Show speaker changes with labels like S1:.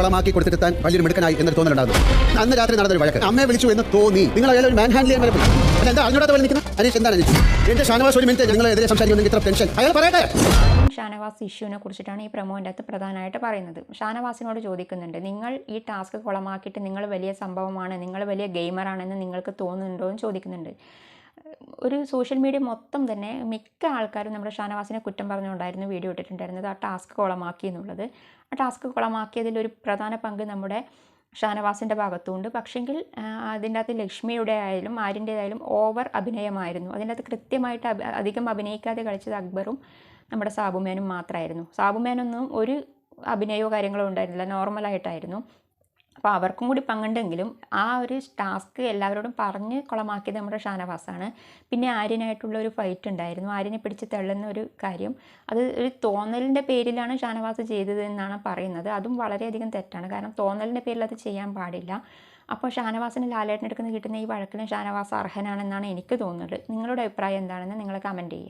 S1: കുളമാക്കി കൊടുത്തിട്ട് താൻ വലിയൊരു മിടുക്കനായി എന്നൊരു തോന്നലുണ്ടാകുന്നു അന്ന് രാത്രി നടന്നൊരു വഴക്ക്. അമ്മയെ വിളിച്ചു എന്ന് തോന്നി. നിങ്ങൾ അയാൾ ഒരു മാൻ ഹാൻഡിൽ ചെയ്യാൻ വരെ അതെന്താ അറിഞ്ഞൂടാത്ത പോലെ നിൽക്കുന്നത്? അനീഷ് എന്താണ് അനീഷ്? എന്റെ ഷാനവാസ് ഒരു മിനിറ്റ് ഞങ്ങളെതിരെ സംസാരിക്കുന്നെങ്കിൽ ഇത്ര ടെൻഷൻ അയാൾ പറയട്ടെ.
S2: ഷാനവാസ് ഇഷ്യൂവിനെ കുറിച്ചിട്ടാണ് ഈ പ്രമോന്റെ അകത്ത് പ്രധാനമായിട്ട് പറയുന്നത്. ഷാനവാസിനോട് ചോദിക്കുന്നുണ്ട് നിങ്ങൾ ഈ ടാസ്ക് കുളമാക്കിയിട്ട് നിങ്ങൾ വലിയ സംഭവമാണ് നിങ്ങൾ വലിയ ഗെയിമറാണെന്ന് നിങ്ങൾക്ക് തോന്നുന്നുണ്ടോ? എന്ന് ചോദിക്കുന്നുണ്ട്. ഒരു സോഷ്യൽ മീഡിയ മൊത്തം തന്നെ മിക്ക ആൾക്കാരും നമ്മുടെ ഷാനവാസിനെ കുറ്റം പറഞ്ഞുകൊണ്ടായിരുന്നു വീഡിയോ ഇട്ടിട്ടുണ്ടായിരുന്നത്. ആ ടാസ്ക് കുളമാക്കി എന്നുള്ളത്. ആ ടാസ്ക് കുളമാക്കിയതിൽ ഒരു പ്രധാന പങ്ക് നമ്മുടെ ഷാനവാസിന്റെ ഭാഗത്തുണ്ട്. പക്ഷെങ്കിൽ അതിന്റെ അകത്ത് ലക്ഷ്മിയുടെ ആയാലും ആര്യന്റേതായാലും ഓവർ അഭിനയമായിരുന്നു. അതിന്റെ അകത്ത് കൃത്യമായിട്ട് അധികം അഭിനയിക്കാതെ കളിച്ചത് അക്ബറും നമ്മുടെ സാബുമേനും മാത്രമായിരുന്നു. സാബുമേനൊന്നും ഒരു അഭിനയോ കാര്യങ്ങളോ ഉണ്ടായിരുന്നില്ല. നോർമലായിട്ടായിരുന്നു. അപ്പോൾ അവർക്കും കൂടി പങ്കുണ്ടെങ്കിലും ആ ഒരു ടാസ്ക് എല്ലാവരോടും പറഞ്ഞ് കുളമാക്കിയത് നമ്മുടെ ഷാനവാസാണ്. പിന്നെ ആര്യനായിട്ടുള്ള ഒരു ഫൈറ്റ് ഉണ്ടായിരുന്നു. ആര്യനെ പിടിച്ച് തള്ളുന്ന ഒരു കാര്യം. അത് ഒരു തോന്നലിന്റെ പേരിലാണ് ഷാനവാസ് ചെയ്തത് എന്നാണ് പറയുന്നത്. അതും വളരെയധികം തെറ്റാണ്. കാരണം തോന്നലിന്റെ പേരിൽ അത് ചെയ്യാൻ പാടില്ല. അപ്പോൾ ഷാനവാസിന് ലാലേട്ടനെടുക്കുന്ന കിട്ടുന്ന ഈ വഴക്കിന് ഷാനവാസ് അർഹനാണെന്നാണ് എനിക്ക് തോന്നുന്നത്. നിങ്ങളുടെ അഭിപ്രായം എന്താണെന്ന് നിങ്ങൾ കമന്റ് ചെയ്യുക.